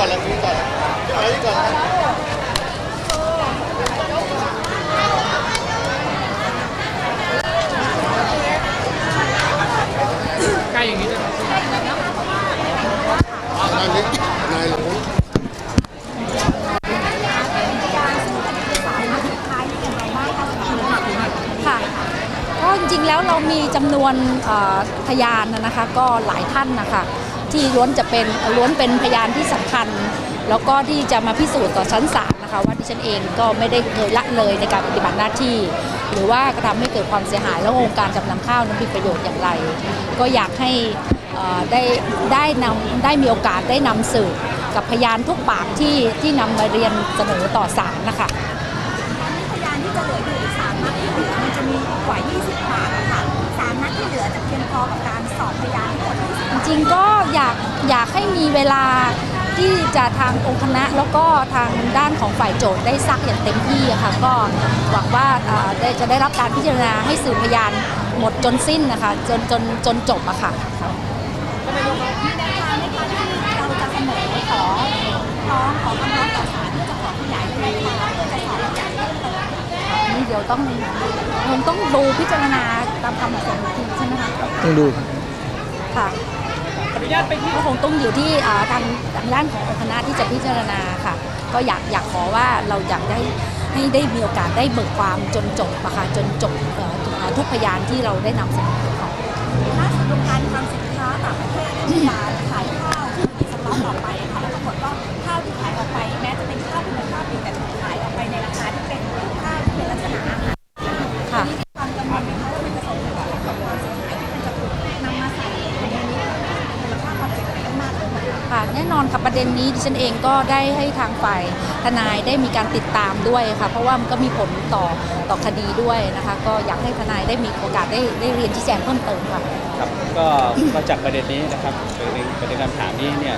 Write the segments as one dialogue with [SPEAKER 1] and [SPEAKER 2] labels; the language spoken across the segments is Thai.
[SPEAKER 1] ก่อนลยคุยก่อนเอาที่ก่อนลงนี้นายเล็า
[SPEAKER 2] ยะ
[SPEAKER 1] ก็จริงๆแล้วเรามีจำนวนเพยานนะคะ ก็หลายท่านนะคะ ที่ล้วนจะเป็นล้วนเป็นพยานที่สำคัญ แล้วก็ที่จะมาพิสูจน์ต่อชั้นศาลนะคะว่าดิฉันเองก็ไม่ได้เคยละเลยในการปฏิบัติหน้าที่ หรือว่ากระทำให้เกิดความเสียหายและองค์การจำนำข้าวนั้นมีประโยชน์อย่างไร ก็อยากให้ได้ได้นำได้มีโอกาสได้นำสืบกับพยานทุกปากที่ที่นำมาเรียนเสนอต่อศาลนะคะ
[SPEAKER 2] พยานที่จะเหลืออยู่อีกสามนัดที่เหลือมันจะมีกว่า 20ปาก นัดที่เหลือจะเพียงพอกับการสอบพยานทั้งหมด20
[SPEAKER 1] จริงๆก็อยากอยากให้มีเวลาที่จะทางองค์คณะแล้วก็ทางด้านของฝ่ายโจทย์ได้ซักอย่างเต็มที่อะค่ะก็หวังว่าเอ่อได้จะได้รับการพิจารณาให้สืบพยานหมดจนสิ้นนะคะจนจนจนจบอะค่ะ
[SPEAKER 2] มีแนวทางในการที่เราจะเสนอขอร้องขอคำร้องต่อศาล เดี๋
[SPEAKER 1] ยวต้องคงต้องดูพิจารณาตามคำสั่งอีกทีใช่ไหมคะ
[SPEAKER 3] ต้องดูครับ
[SPEAKER 1] ค่ะอนุญาตไปที่ก็คงต้องอยู่ที่อ่าทางทางด้านขององค์คณะที่จะพิจารณาค่ะ ก็อยากอยากขอว่าเราอยากได้ให้ได้มีโอกาสได้เบิกความจนจบอะค่ะจนจบเอ่อทุกทุกพยานที่เราได้นำเสนอค่ะ
[SPEAKER 2] ล่าสุดโรงการทำสินค้าต่างประเทศมีการ ด็นนี้ดิ
[SPEAKER 1] ฉันเองก็ได้ให้ทางฝ่ายทนายได้มีการติดตามด้วยค่ะ เพราะว่ามันก็มีผลต่อต่อคดีด้วยนะคะ ก็อยากให้ทนายได้มีโอกาสได้ได้เรียนชี้แจงเพิ่มเติมค่ะ
[SPEAKER 4] ครับก็ก็จากประเด็นนี้นะครับประเด็นประเด็นคำถามนี้เนี่ย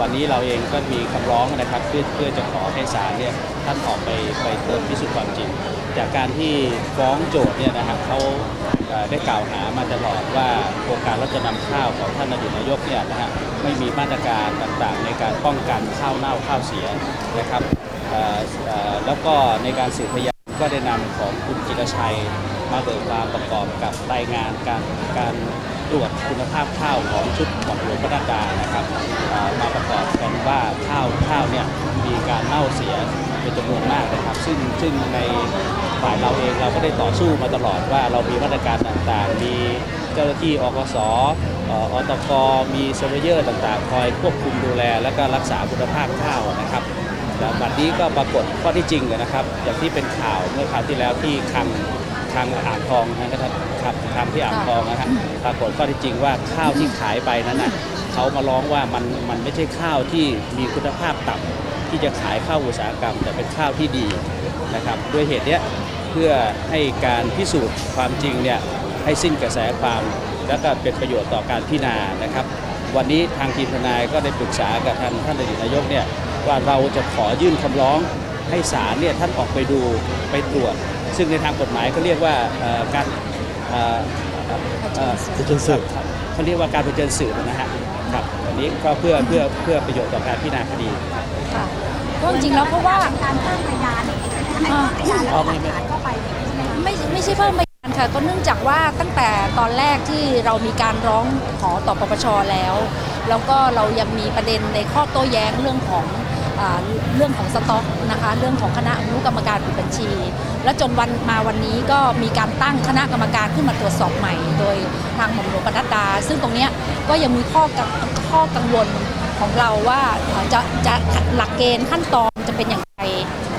[SPEAKER 4] วันนี้เราเองก็มีคำร้องนะครับเพื่อเพื่อจะขอให้ศาลเนี่ยท่านออกไปไปตรวจพิสูจน์ความจริง จากการที่ฟ้องโจทย์เนี่ยนะครับเขาได้กล่าวหามาตลอดว่าโครงการรับจำนำข้าวของท่านอดีตนายกเนี่ยนะฮะไม่มีมาตรการต่างๆ ในการป้องกันข้าวเน่าข้าวเสียนะครับแล้วก็ในการสืบพยานก็ได้นำของคุณจิรชัยมาเบิกความประกอบกับรายงานการการตรวจคุณภาพข้าวของชุดของหลวงพระนาดานะครับมาประกอบกันว่าข้าวข้าวเนี่ยมีการเน่าเสีย เป็นจำนวนมากนะครับ ซึ่งซึ่งในฝ่ายเราเองเราก็ได้ต่อสู้มาตลอดว่าเรามีมาตรการต่างๆ มีเจ้าหน้าที่อกสเอ่อตกมีเซอร์เวเยอร์ต่างๆ คอยควบคุมดูแล และก็รักษาคุณภาพข้าวนะครับแต่บัดนี้ก็ปรากฏข้อที่จริงเลยนะครับ อย่างที่เป็นข่าวเมื่อคราวที่แล้วที่คังคลังอ่างทองนะครับครับคลังที่อ่างทองนะครับปรากฏข้อที่จริงว่าข้าวที่ขายไปนั้นน่ะเขามาร้องว่ามันมันไม่ใช่ข้าวที่มีคุณภาพต่ำ ที่จะขายข้าวอุตสาหกรรม แต่เป็นข้าวที่ดีนะครับด้วยเหตุเนี้ยเพื่อให้การพิสูจน์ความจริงเนี่ยให้สิ้นกระแสความ แล้วก็เป็นประโยชน์ต่อการพิจารณานะครับ วันนี้ทางทีมทนายก็ได้ปรึกษากับท่านท่านอดีตนายกเนี่ยว่าเราจะขอยื่นคำร้องให้ศาลเนี่ยท่านออกไปดูไปตรวจ ซึ่งในทางกฎหมายก็เรียกว่าการ เอ่อเอ่อ
[SPEAKER 3] เผชิญสืบ
[SPEAKER 4] ครับเขาเรียกว่าการเผชิญสืบนะฮะครับอันนี้ก็เพื่อเพื่อเพื่อประโยชน์ต่อการพิจารณาคดี
[SPEAKER 1] ค่ะก็จริงๆแล้วเพราะว่า
[SPEAKER 2] การเพิ่มพยานอย่างนี้ใช่ไหมคะให้เพิ่มพยานแล้วหลักฐานเข้าไปอย่างนี้ใช่ไหมคะ
[SPEAKER 1] ไม่ไม่ใช่เพิ่มพยานค่ะก็เนื่องจากว่าตั้งแต่ตอนแรกที่เรามีการร้องขอต่อปปชแล้ว แล้วก็เรายังมีประเด็นในข้อโต้แย้งเรื่องของอ่า เรื่องของสต็อกนะคะเรื่องของคณะอนุกรรมการปิดบัญชี และจนวันมาวันนี้ก็มีการตั้งคณะกรรมการขึ้นมาตรวจสอบใหม่ โดยทางหม่อมหลวงปนัดดา ซึ่งตรงนี้ก็ยังมีข้อข้อกังวลของเราว่าอ่าจะจะหลักเกณฑ์ขั้นตอนจะเป็นอย่างไร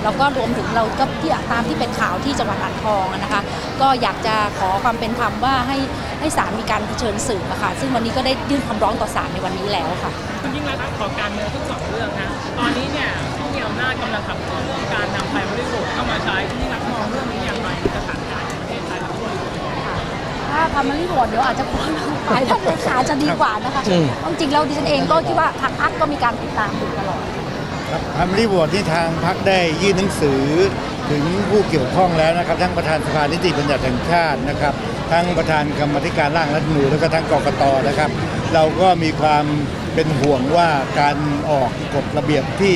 [SPEAKER 1] แล้วก็รวมถึงเราก็ที่ตามที่เป็นข่าวที่จังหวัดอ่างทองอะนะคะ ก็อยากจะขอความเป็นธรรมว่าให้ให้ศาลมีการเผชิญสืบอะค่ะซึ่งวันนี้ก็ได้ยื่นคำร้องต่อศาลในวันนี้แล้วค่ะ
[SPEAKER 5] คุณยิ่งรักษณ์ขอการเมืองทั้งสองเรื่องนะตอนนี้เนี่ยผู้มีอำนาจกำลังขับเคลื่อนเรื่องการนำไฟบริโภคเข้ามาใช้คุณยิ่งรักษณ์มองเรื่องนี้อย่างไรในสถานการณ์ในประเทศไทยและทั่วโลก
[SPEAKER 1] ถ้าทำมารีโหวตเดี๋ยวอาจจะควรฝ่ายท่านเลขาจะดีกว่านะคะ
[SPEAKER 3] อืม
[SPEAKER 1] จริงๆแล้วดิฉันเองก็คิดว่าทางพักก็มีการติดตามอยู่ตลอด
[SPEAKER 6] ครับ ทำรีบอร์ดที่ทางพักได้ยื่นหนังสือถึงผู้เกี่ยวข้องแล้วนะครับ ทั้งประธานสภานิติบัญญัติแห่งชาตินะครับ ทั้งประธานกรรมธิการร่างรัฐมนูญแล้วก็ทั้งกกตนะครับ เราก็มีความเป็นห่วงว่าการออกกฎระเบียบที่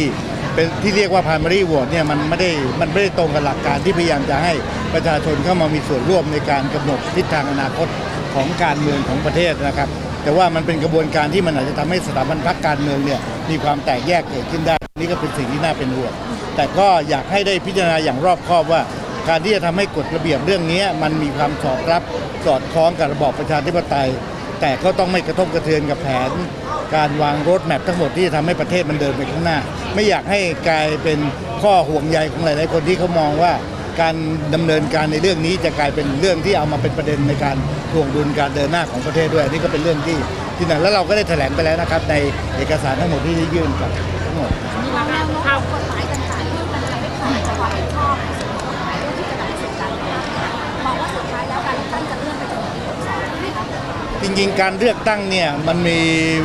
[SPEAKER 6] เป็นที่เรียกว่า primary vote เนี่ยมันไม่ได้มันไม่ได้ตรงกับหลักการที่พยายามจะให้ประชาชนเข้ามามีส่วนร่วมในการกำหนดทิศทางอนาคตของการเมืองของประเทศนะครับ แต่ว่ามันเป็นกระบวนการที่มันอาจจะทำให้สถาบันพรรคการเมืองเนี่ยมีความแตกแยกเกิดขึ้นได้ นี่ก็เป็นสิ่งที่น่าเป็นห่วงแต่ก็อยากให้ได้พิจารณาอย่างรอบคอบว่า การที่จะทำให้กฎระเบียบเรื่องนี้มันมีความสอดรับสอดคล้องกับระบอบประชาธิปไตย แต่ก็ต้องไม่กระทบกระเทือนกับแผน การวางรถแมพทั้งหมดที่จะทำให้ประเทศมันเดินไปข้างหน้า ไม่อยากให้กลายเป็นข้อห่วงใยของหลาย ๆ คนที่เขามองว่าการดำเนินการในเรื่องนี้จะกลายเป็นเรื่องที่เอามาเป็นประเด็นในการทวงดุลการเดินหน้าของประเทศด้วยนี่ก็เป็นเรื่องที่ ที่นั่นแล้วเราก็ได้แถลงไปแล้วนะครับ ในเอกสารทั้งหมดที่ได้ยื่นกับทั้งหมด
[SPEAKER 5] นี่ละนะข้าว
[SPEAKER 2] กฎหมายต่างๆที่มันจะไม่ผ่านความเห็นชอบในส่วนของกฎหมายเรื่องที่จะนำไปสู่การเลือกตั้งมองว่าสุดท้ายแล้วการเลือกตั้งจะเลื่อนไปจนถึงปี62ใช่ไหมคะ
[SPEAKER 6] จริงๆ การเลือกตั้งเนี่ยมันมี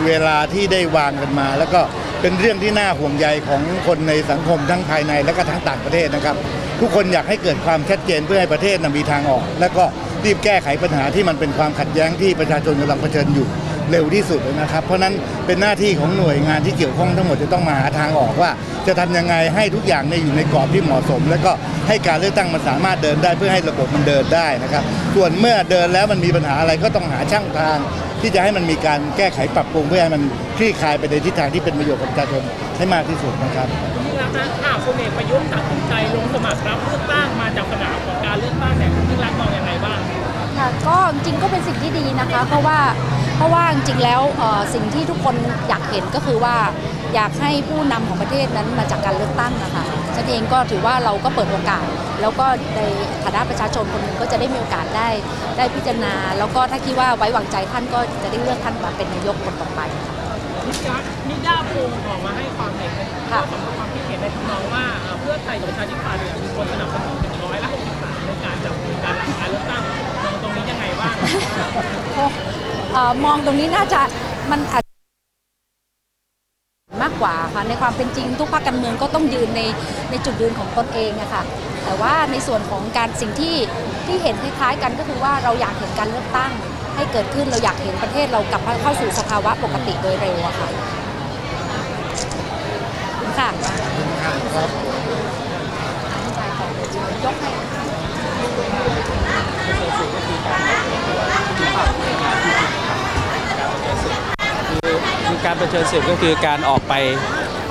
[SPEAKER 6] เวลาที่ได้วางกันมา แล้วก็เป็นเรื่องที่น่าห่วงใยของคนในสังคมทั้งภายในและก็ทั้งต่างประเทศนะครับ ทุกคนอยากให้เกิดความชัดเจนเพื่อให้ประเทศนะมีทางออก แล้วก็รีบแก้ไขปัญหาที่มันเป็นความขัดแย้งที่ประชาชนกำลังเผชิญอยู่ เร็วที่สุดเลยนะครับ เพราะนั้นเป็นหน้าที่ของหน่วยงานที่เกี่ยวข้องทั้งหมดจะต้องมาหาทางออกว่า จะทำยังไงให้ทุกอย่างเนี่ยอยู่ในกรอบที่เหมาะสม แล้วก็ให้การเลือกตั้งมันสามารถเดินได้เพื่อให้ระบบมันเดินได้นะครับ ส่วนเมื่อเดินแล้วมันมีปัญหาอะไรก็ต้องหาช่างทาง ที่จะให้มันมีการแก้ไขปรับปรุงเพื่อให้มันคลี่คลายไปในทิศทางที่เป็นประโยชน์กับประชาชนให้มากที่สุดนะครับ
[SPEAKER 5] นี่ละนะถ้าพลเอกประยุทธ์ตัดสินใจลงสมัครรับเลือกตั้งมาจากสนามของการเลือกตั้งเนี่ยคุณยิ่งรักษณ์มองยังไงบ้าง
[SPEAKER 1] ค่ะก็จริงๆก็เป็นสิ่งที่ดีนะคะ เพราะว่าเพราะว่าจริงๆแล้วเอ่อสิ่งที่ทุกคนอยากเห็นก็คือว่า อยากให้ผู้นำของประเทศนั้นมาจากการเลือกตั้งนะคะฉันเองก็ถือว่าเราก็เปิดโอกาส แล้วก็ในฐานะประชาชนคนหนึ่งก็จะได้มีโอกาสได้ได้พิจารณา แล้วก็ถ้าคิดว่าไว้วางใจท่านก็จะได้เลือกท่านมาเป็นนายกคนต่อไปค่ะ
[SPEAKER 5] นิด้าโพลออกมาให้ความเห็นใน
[SPEAKER 1] ค่ะ
[SPEAKER 5] สำหรับความคิดเห็นในทำนองว่าเอ่อเพื่อไทยกับประชาธิปัตย์เนี่ยมีคนสนับสนุนถึงร้อยละ63ในการจับมือการหลังการเลือกตั้งมองตรงนี้ยังไงบ้าง
[SPEAKER 1] เอ่อมองตรงนี้น่าจะมันอาจ คะในความเป็นจริงทุกภาคการเมืองก็ต้องยืนในในจุดยืนของตนเองอะค่ะแต่ว่าในส่วนของการสิ่งที่ที่เห็นคล้ายๆกันก็คือว่าเราอยากเห็นการเลือกตั้งให้เกิดขึ้นเราอยากเห็นประเทศเรากลับเข้าสู่สภาวะปกติโดยเร็วอะค่ะค่ะยกให้
[SPEAKER 4] คือ การประเชิญศึกก็คือการออกไป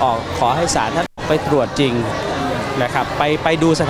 [SPEAKER 4] ออกขอให้ศาลท่านไปตรวจจริงนะครับไปไปดูสถาน